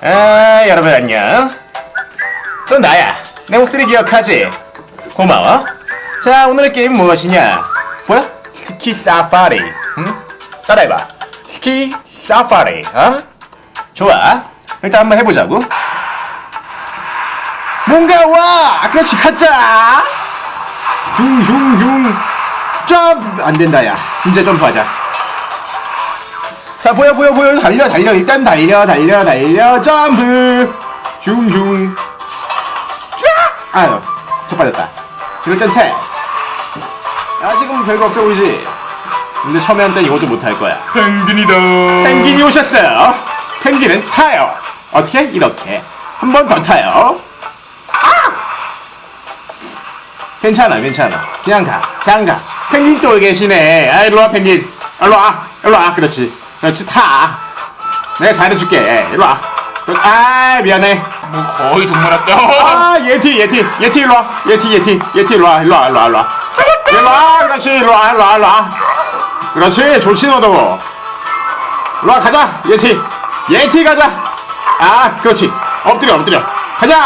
아, 여러분 안녕. 또 나야. 내 목소리 기억하지? 고마워. 자, 오늘의 게임 무엇이냐? 뭐야? 스키 사파리. 응? 따라해봐. 스키 사파리. 어? 좋아. 일단 한번 해보자고. 뭔가 와! 그렇지, 가자! 슝슝슝. 점프! 안 된다, 야. 진짜 점프하자. 자, 보여, 보여, 보여. 달려, 달려. 일단 달려, 달려, 달려. 점프! 슝슝. 야! 아유, 첫 빠졌다. 이럴 땐 태. 야, 지금 별거 없어 보이지? 근데 처음에 한 땐 이것도 못할 거야. 펭귄이다. 펭귄이 오셨어요. 펭귄은 타요. 어떻게? 이렇게. 한 번 더 타요. 아! 괜찮아, 괜찮아. 그냥 가, 그냥 가. 펭귄 또 계시네. 아, 일로 와, 펭귄. 일로 와, 일로 와. 그렇지. 그렇지, 타. 내가 잘해줄게. 일로 와. 아, 미안해. 뭐 거의 동물 같다. 아, 예티, 예티, 예티, 일로 와. 예티, 예티, 예티, 일로 와, 일로 와, 일로 와, 일로 와. 일로 와, 그렇지, 일로 와, 일로 와, 일로 와. 그렇지, 좋지, 너도. 일로 와, 가자, 예티. 예티 가자. 아, 그렇지. 엎드려, 엎드려. 가자.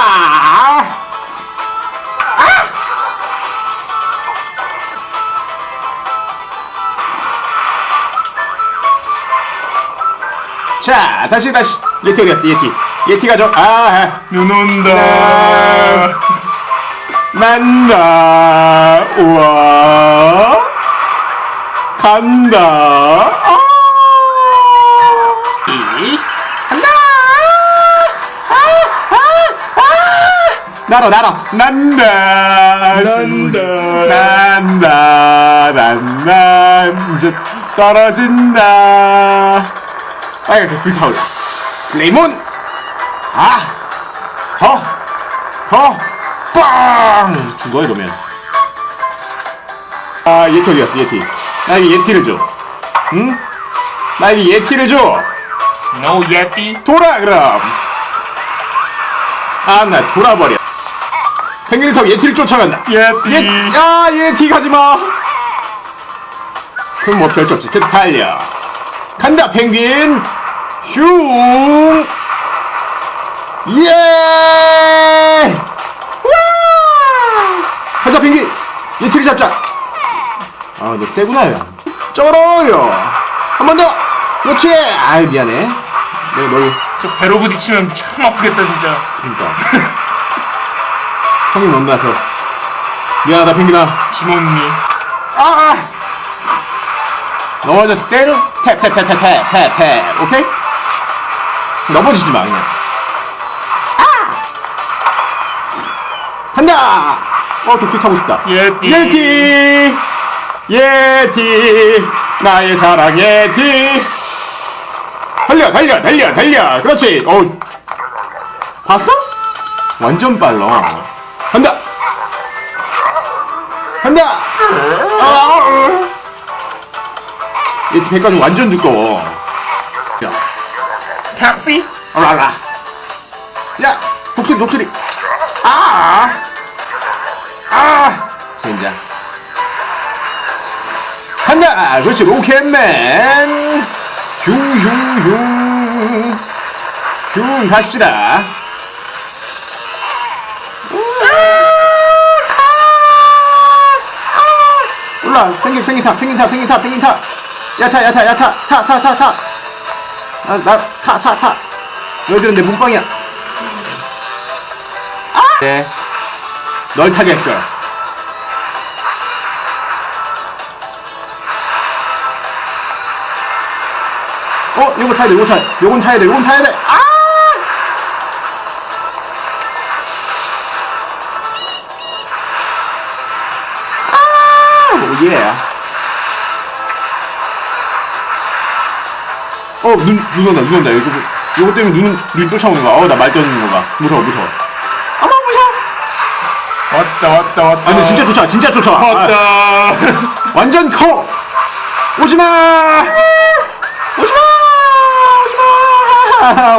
자, 다시, 다시. 예티 어디 갔어, 예티. 예티 가져. 아, 눈 온다. 난다. 우와. 간다. 아. 이. 간다. 아, 아, 아. 날아, 날아. 난다. 난다. 난다. 난다. 이제 떨어진다. 빨갛게 불타올라. 레몬. 아. 더. 더. 빵! 죽어 이러면 아 예티 어디 갔어 예티 나에게 예티를 줘 응? 나에게 예티를 줘 No 예티. 돌아 그럼 아 나 돌아버려 펭귄을 타고 예티를 쫓아간다 예티. 예, 야 예티 가지마 그럼 뭐 별수 없지 계속 달려 간다 펭귄 슝 예! 와! 가자 펭귄 예티를 잡자 아너 세구나 야 쩔어요 한 번 더 그렇지 아이 미안해 내가 널 저 배로 부딪히면 참 아프겠다 진짜. 그러니까 성이 못 나서 미안하다 펭귄아 김언니. 아! 아! 넘어졌을 때는 탭탭탭탭탭탭탭 오케이? 넘어지지 마 그냥. 아! 간다! 어 도끼 타고 싶다. 예티. 예티. 예티. 나의 사랑 예티. 달려 달려 달려 달려. 그렇지. 어. 봤어? 완전 빨라. 간다! 간다! 아, 예티 배까지 완전 두꺼워 야 택시. 알라 야 독수리 독수리 아 아! 진짜. 간다! 그렇지, 로켓맨! 슝 슝 슝! 슝, 갑시다. 올라, 펭귄, 펭귄 타, 펭귄 타, 펭귄 타, 펭귄 타! 야, 타, 야, 타, 야, 타, 타, 타, 타, 타! 나, 나, 타, 타, 타! 너희들은 내 몸빵이야. 아! 네. 널 타게 했어. 어, 이거 타야 돼, 이거 타야 돼. 요건 타야 돼, 요건 타야 돼. 아! 아! 오, 예. 어, 눈, 눈 온다, 눈 온다. 이거, 이거 때문에 눈, 눈 쫓아오는 거야. 어, 나 말 떠는 거가. 무서워, 무서워. 어머, 무서워. 왔다 왔다 왔다. 아, 근데 진짜 쫓아와, 진짜 쫓아와. 아, 왔다. 완전 커! 오지마! 오지마!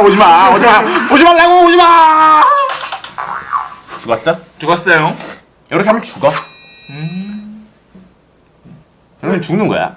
오지마! 오지마! 오지마! 오지 말라고! 오지마! 죽었어? 죽었어요. 이렇게 하면 죽어. 음. 당연히 죽는 거야.